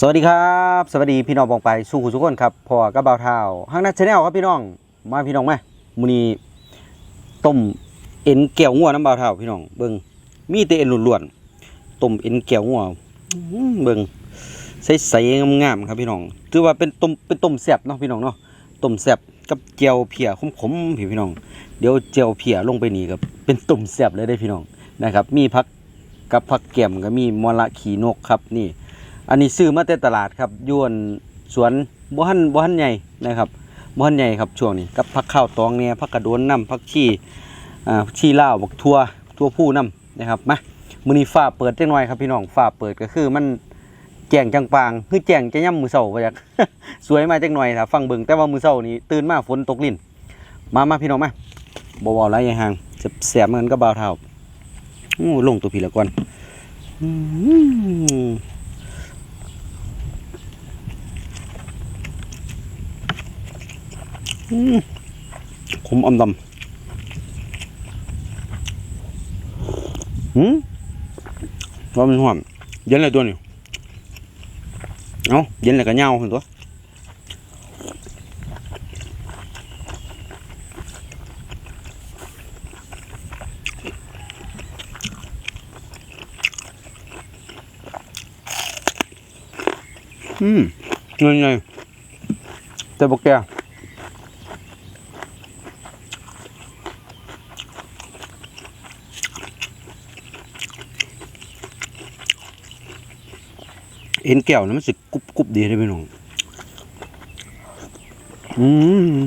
สวัสดีครับ สวัสดีพี่น้องบองไปสู่ทุกคนครับพอกับเบาเท้าห้างนัดชาแนลครับพี่น้องมาพี่น้องมามื้อนี้ต้มเอ็นแก้วงัวน้ำเบาเท้าพี่น้องเบิ่งมีแต่เอ็นล้วนๆต้มเอ็นแก้วงัวอื้อเบิ่งใสๆงามๆครับพี่น้องถือว่าเป็นต้มเป็นต้มแซ่บเนาะพี่น้องเนาะต้มแซ่บกับเจียวเพียขมๆพี่พี่น้อง เดี๋ยวเจียวเพียลงไปนี่ครับเป็นต้มแซ่บเลยได้พี่น้องนะครับ มีผักกับผักแก้มก็มีมะละขีนกครับนี่ อันนี้ซื้อมาแต่ตลาดครับยวนสวนบ่หันบ่หันใหญ่นะครับบ่หันใหญ่ครับช่วงนี้กับผักข้าวตองเนี่ยผักกระโดนน้ำผักชีอ่าชีลาวบักทั่วทั่วผู้น้ำนะครับมามือนี้ฟ้าเปิดจังหน่อยครับพี่น้องฟ้าเปิดก็คือมันแจงจังปางคือแจงจะย่ำมือเช้าว่าจักสวยมาจังหน่อยถ้าฟังเบิ่งแต่ว่ามือเช้านี้ตื่นมาฝนตกลินมามาพี่น้องมาบ่เว้าหลายอย่างห่างแซ่บเหมือนกับบ่าวเฒ่าอู้ลงตัวพี่ละก่อนอืม อืม ขมอมดำหืมว่ามันหอมเย็นเลยตัวนี้เอาเย็นเลยก็เหงาเห็นตัวอืมเงินไงแต่บอกแก เอ็นแก้วนะมันสึกกรุบกรุบดีเลยพี่น้องอืม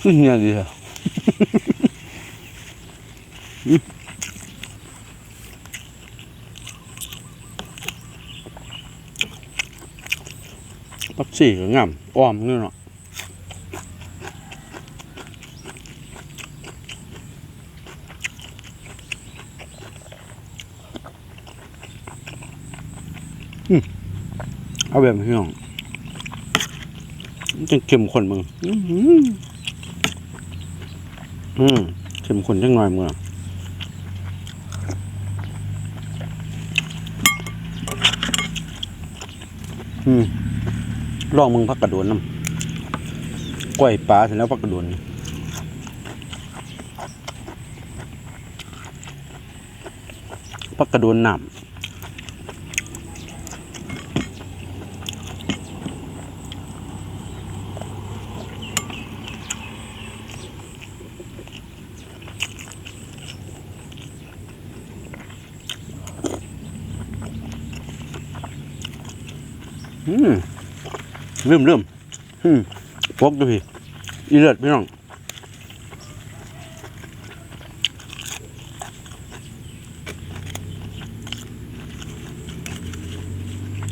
คือเฮียดีอะ ปักซี่ก็งามอ้อมนี่เนาะเอาแบบพี่น้องจังเข้มข้นมึงอืมเข้มข้นจังหน่อยมึงอืม ลองมึงพักกระโดนน้ำกล้วยปลาเสร็จแล้วพักกระโดนพักกระโดนน้ำอืม เริ่มเริ่มฮึมพกดูพี่อีเลือดพี่น้อง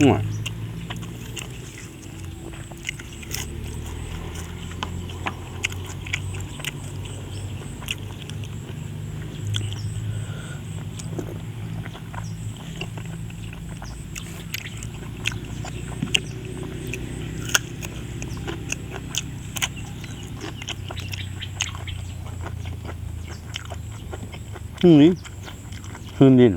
อืม อืมนี่คืนดิน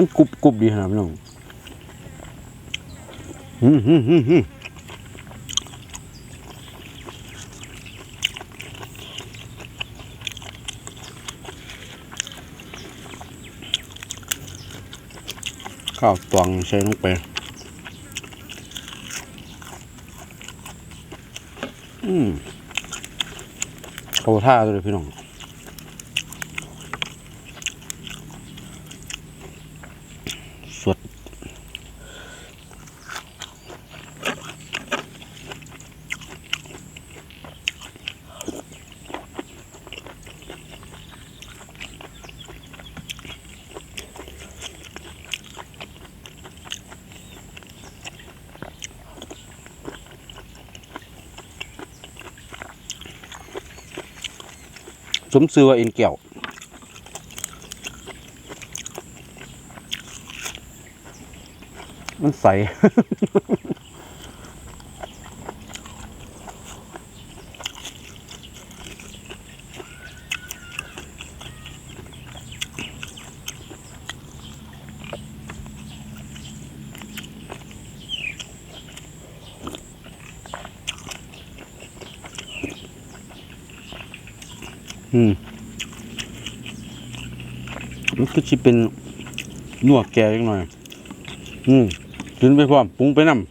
มันกรุบกรุบดีขนาดพี่น้องอืมอืมอืมอืมข้าวตวงใส่ลงไปอืมเขาท่าตัวเลยพี่น้อง สมซื้อว่าเอ็นเกี่ยวมันใส อืมมันก็จะเป็นนัวแก่ยังหน่อย อืมกินไปพร้อมปรุงไปนำ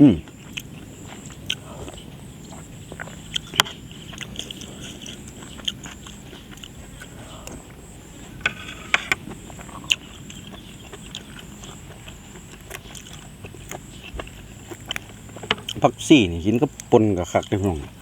อืมผักซี่นี่กินก็ปนกับคักได้พี่น้อง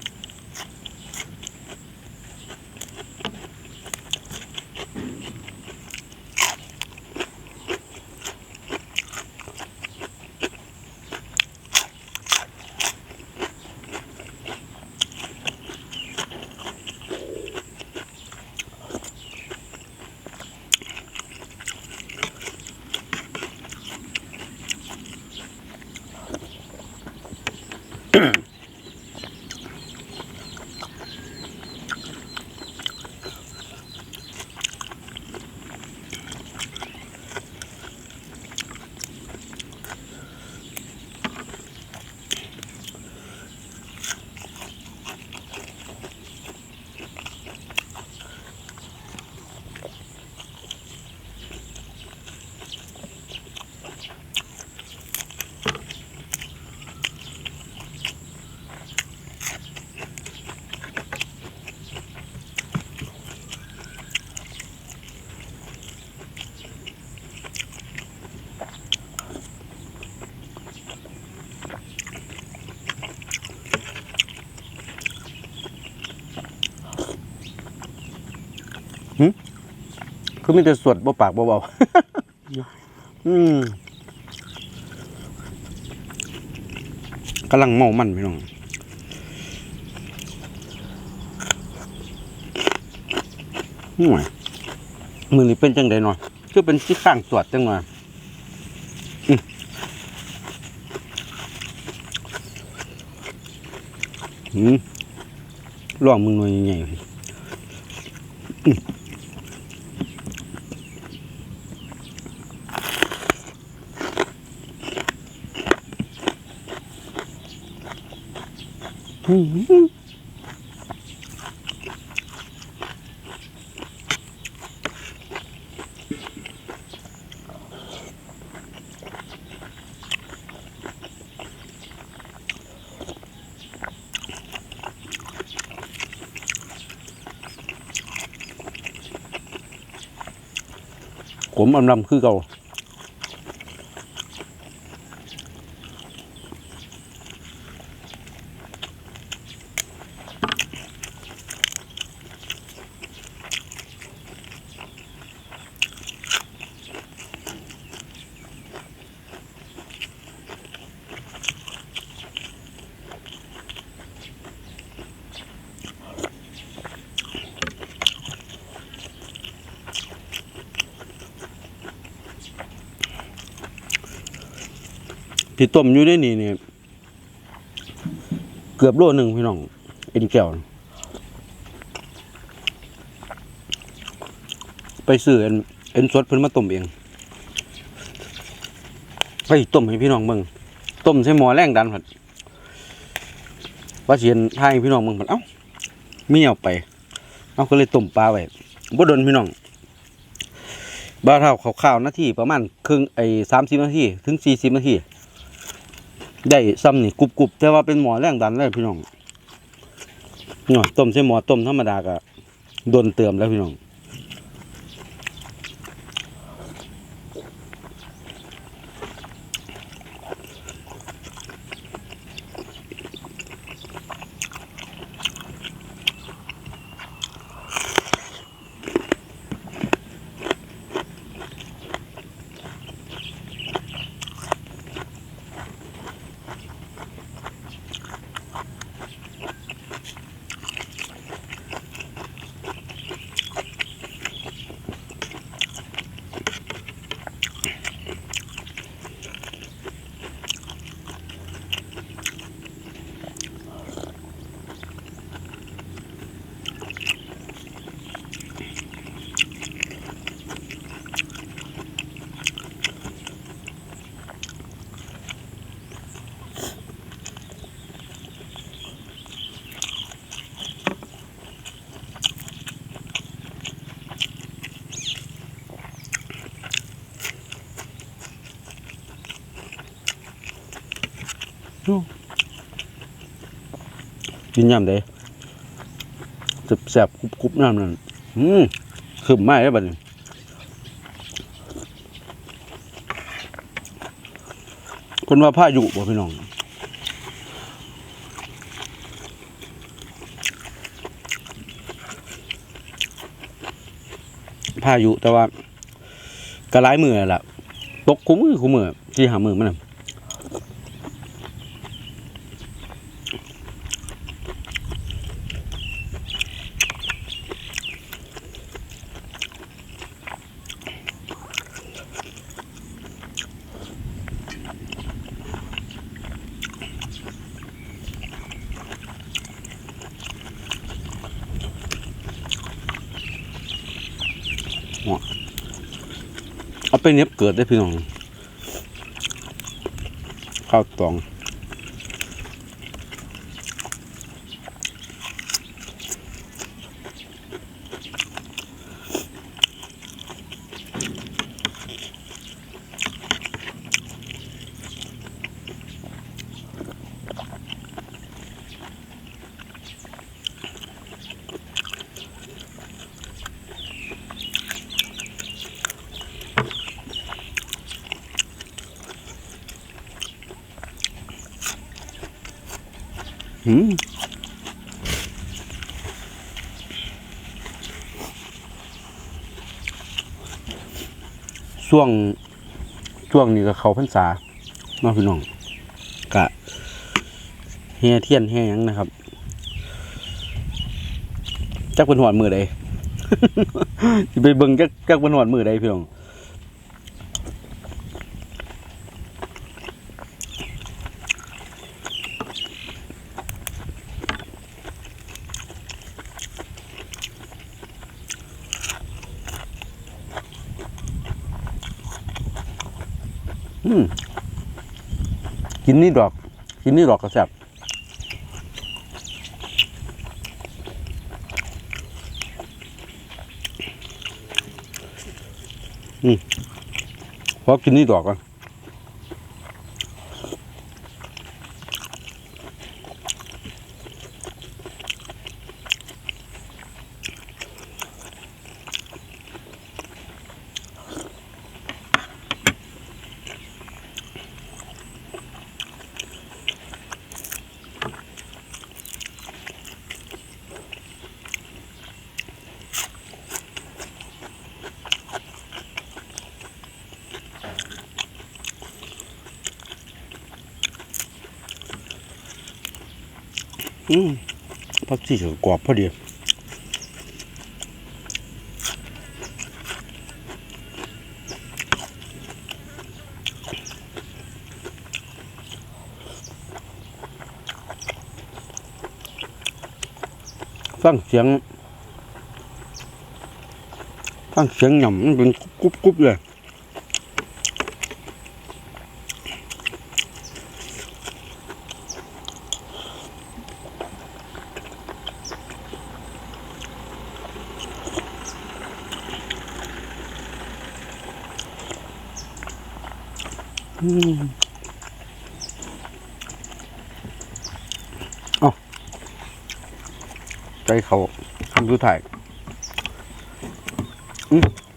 คือมีแต่สวดบ่ปากบ่เบาอืมกำลังเมามันพี่น้องห่วยมือนี้เป็นจังไดหน่อยคือเป็นที่ข้างสวดจังหน่อยอืมอืมลองมึงหน่อยใหญ่ ๆอืมผม ที่ต้มอยู่ในนี่นี่เกือบโลหนึ่งพี่น้องเอ็นแก้วไปซื้อเอ็นเอ็นสดเพิ่นมาต้มเองไปต้มให้พี่น้องเบิ่งต้มใส่หม้อแรงดันผัดว่าสิเห็นทายพี่น้องเบิ่งผัดเอ้ามีเอาไปเอาก็เลยต้มปลาไว้บ่ดนพี่น้องบ้าเท่าข้าวๆนาทีประมาณครึ่งไอ้30นาทีถึง40นาที ได้ซ้ำนี่กรุบกรุบแต่ว่าเป็นหมอแรงดันเลยพี่น้องเนาะต้มใช่หมอต้มธรรมดาก็โดนเติมแล้วพี่น้อง กินยำได้แสบๆกรุบๆน้ำนั่นอืมขึ้นไม้แล้บัดนี้คนว่าพายุบ่พี่น้องพายุแต่ว่าก็หลายมือแหละตกคุ้มือคุ้มือที่หามือมันน่ะ เอาไปเน็บเกิดได้พี่น้องข้าวตอง หืมช่วงช่วงนี้ก็เขาพรรษาน้องพี่น้องกะแห่เทียนแห่ยังนะครับจักเป็นหวดมือใดไปเบิ่งจักจักเป็นหวดมือใดพี่น้อง กินนี่ดอก กินนี่ดอกกระแซบอืมพอกินนี่ดอกอะ อืมพักที่เฉยกรอบพอดีฟั งเสียงฟังเสียงหย่ำมันเป็นกุบกุบๆเลยอืมเอใจเขาคำสุดท้ายอืม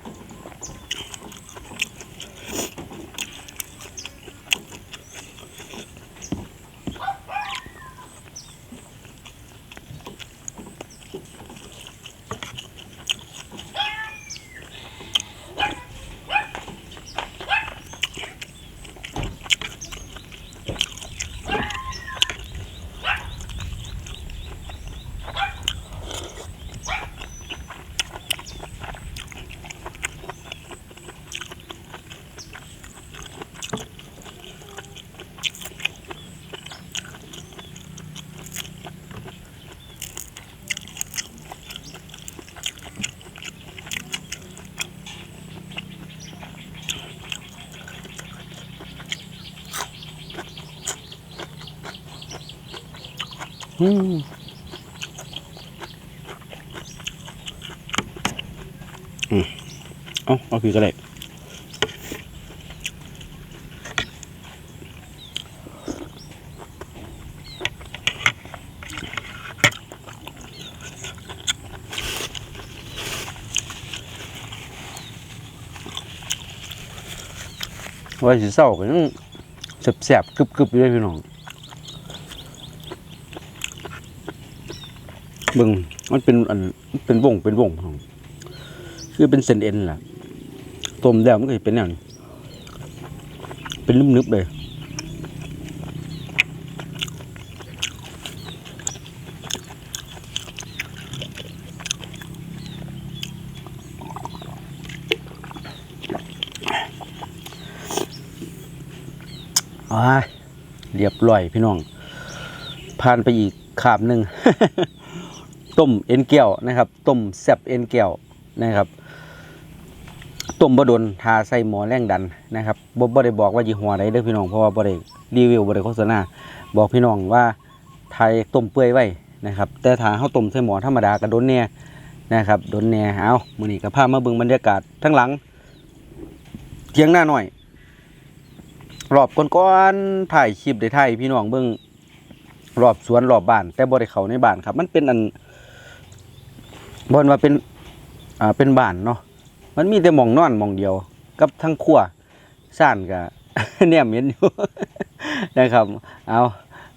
อือืเอาเอาคือก็ได้ว่าสิเศร้าก็ยังแสบๆกึบๆอยู่เลยพี่น้อง เบิ่งมันเป็นอันเป็นวงเป็นวงพี่น้องคือเป็นเส้นเอ็นแหละต้มแล้วมันก็เป็นแนวนี้เป็นนึบๆเลยอ้ยเรียบร้อยพี่น้อง ผ่านไปอีกขาบหนึ่ง ต้มเอ็นเกียวนะครับ ต้มแซบเอ็นเกียวนะครับ ต้มบดนทาใส่หมอแรงดันนะครับบ่บ่ได้บอกว่ายี่ห้อใดเด้อพี่น้องเพราะว่าบ่ได้รีวิวบ่ได้โฆษณาบอกพี่น้องว่าไทยต้มเปื่อยไว้นะครับ แต่ถ้าเฮาต้มใส่หมอธรรมดาก็โดนแน่นะครับดนแน่เอามื้อนี้ก็พามาเบิ่งบรรยากาศทั้งหลังเทียงหน้าหน่อยรอบก่อนๆถ่ายคลิปได้ถ่ายพี่น้องเบิ่งรอบสวนรอบบ้าน แต่บ่ได้เข้าในบ้านครับ มันเป็นอัน บนว่าเป็นอ่าเป็นบ้านเนาะมันมีแต่หม่องนอนหม่องเดียว กับทั้งครัวซ่านก็แนมเห็นอยู่นะครับเอา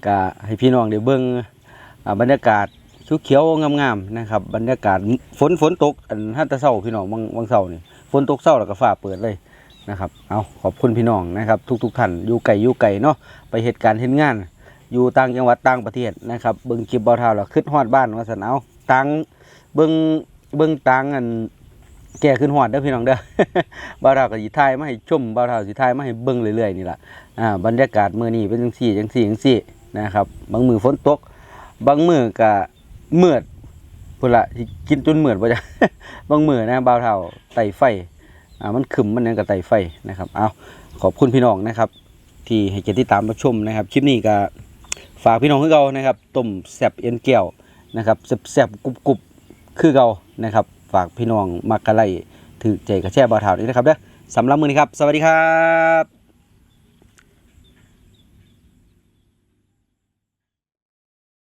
ก็ให้พี่น้องได้เบิ่งอ่าบรรยากาศชุกเขียวงามๆนะครับ บรรยากาศฝนฝนตกอันฮัตตะเช้าพี่น้องบางบางเช้านี่ฝนตกเช้าแล้วก็ฟ้าเปิดเลยนะครับเอาขอบคุณพี่น้องนะครับ ทุกๆท่านอยู่ไก่อยู่ไก่เนาะไปเหตุการณ์เห็นงาน อยู่ต่างจังหวัดต่างประเทศนะครับเบิ่งคลิปเบาเท่าแล้วขึ้นฮอดบ้านว่าสันเอาตัง เบิ่งเบิ่งตังอันแก่ขึ้นฮอดเด้อพี่น้องเด้อเบาเท่ากับสิทายมาให้ชมเบาเท่าสิทายมาให้เบิ่งเรื่อยๆนี่ล่ะอ่าบรรยากาศมื้อนี้เป็นจังซี่จังซี่จังซี่นะครับบางมื้อฝนตก บางมื้อก็มืดพุ่นละสิกินจนมืดบ่จ้ะ บางมื้อนะเบาเท่าไต่ไฟอ่ามันขึ้นมันนั่นกับไตไฟนะครับเอาขอบคุณพี่น้องนะครับ ที่ให้เกียรติตามรับชมนะครับคลิปนี้ก็ฝากพี่น้องคือเก่านะครับต้มแซบเอ็นแก้วนะครับแซบๆกรุบๆ คือเก่านะครับ ฝากพี่น้องมักกะไลถือใจกระแช่บาวถาวนี้นะครับเด้อสำหรับมือนี้ครับ สวัสดีครับ